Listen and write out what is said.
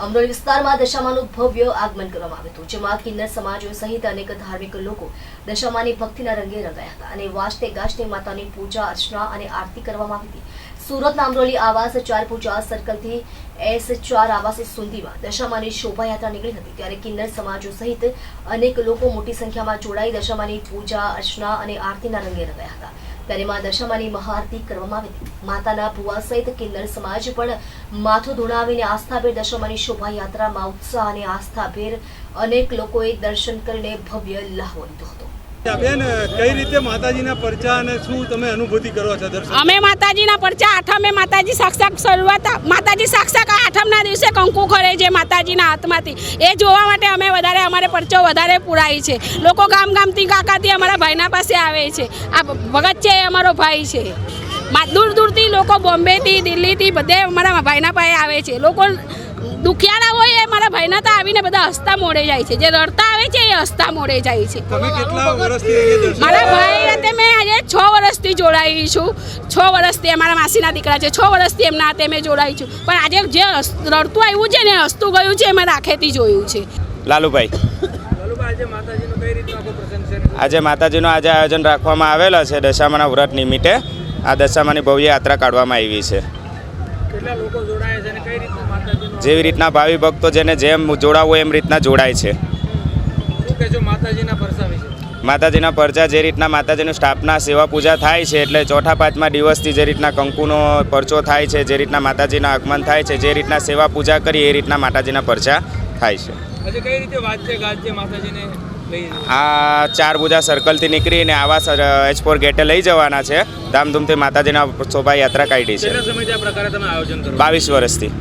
અમરોલી વિસ્તારમાં દશામાનું ભવ્ય આગમન કરવામાં આવ્યું હતું, જેમાં કિન્નર સમાજો સહિત અનેક ધાર્મિક લોકો દશામાની ભક્તિના રંગે રંગાયા હતા અને વાજતે ગાજતે માતાની પૂજા અર્ચના અને આરતી કરવામાં આવી હતી. સુરતના અમરોલી આવાસ ચાર પૂજા સર્કલથી એસ ચાર આવાસ સુધીમાં દશામાની શોભાયાત્રા નીકળી હતી, ત્યારે કિન્નર સમાજો સહિત અનેક લોકો મોટી સંખ્યામાં જોડાઈ દશામાની પૂજા અર્ચના અને આરતીના રંગે રંગાયા હતા. ત્યારે માં દશામાની મહાઆરતી કરવામાં આવી માતાના ભુવા સહિત કિન્નર સમાજ પણ માથું ધુણાવીને આસ્થાભેર દશામાની શોભાયાત્રામાં ઉત્સાહ અને આસ્થાભેર અનેક લોકોએ દર્શન કરીને ભવ્ય લહાવો લીધો હતો. બેન, કઈ રીતે માતાજીના પરચા અને શું તમે અનુભૂતિ માતાજી સાક્ષાત શરૂઆત, માતાજી સાક્ષાત આઠમના દિવસે કંકુ ખરે છે માતાજીના હાથમાંથી. એ જોવા માટે અમે વધારે અમારે પરચો વધારે પુરાય છે. લોકો ગામ ગામથી કાકાથી અમારા ભાઈના પાસે આવે છે. આ ભગત છે એ અમારો ભાઈ છે. દૂર દૂરથી લોકો બોમ્બેથી, દિલ્હીથી બધે અમારા ભાઈના પાસે આવે છે. લોકો દુખિયાળા હોય એ મારા ભાઈના તો આવીને બધા હસતા મોડે જાય છે. જે રડતા આવે છે એ હસતા મોડે જાય છે. તમે કેટલા વર્ષથી અહીંયા દર્શન મારા ભાઈ હાથે મેં આજે છ વર્ષથી જોડાઈ છું. છ વર્ષથી અમારા માસીના દીકરા છે. છ વર્ષથી એમના હાથે મેં જોડાઈ છું. પણ આજે જે રડતું આવ્યું છે ને હસતું ગયું છે એમાં રાખેથી જોયું છે. લાલુભાઈ. આજે માતાજીનો આજે આયોજન રાખવામાં આવેલો છે દશામાના વ્રત નિમિત્તે. આ દશામાની ભવ્ય યાત્રા કાઢવામાં આવી છે. કેટલા લોકો જોડાયા છે અને કઈ રીતનું જેવી રીતના ભાવિ ભક્તો જેને જેમ જોડાવવું એમ રીતના જોડાય છે. માતાજીના પરચા જે રીતના માતાજીનું સ્થાપના સેવા પૂજા થાય છે એટલે ચોથા પાંચમા દિવસથી જે રીતના કંકુનો પરચો થાય છે જે રીતના માતાજીના આગમન થાય છે જે રીતના સેવા પૂજા કરી એ રીતના માતાજીના પરચા થાય છે. કઈ રીતે વાજતે ગાજતે માતાજીને આ ચાર પૂજા સર્કલથી નીકળીને આવા એચ ફોર ગેટે લઈ જવાના છે. ધામધૂમથી માતાજીના શોભાયાત્રા કાઢી છે? બાવીસ વર્ષથી.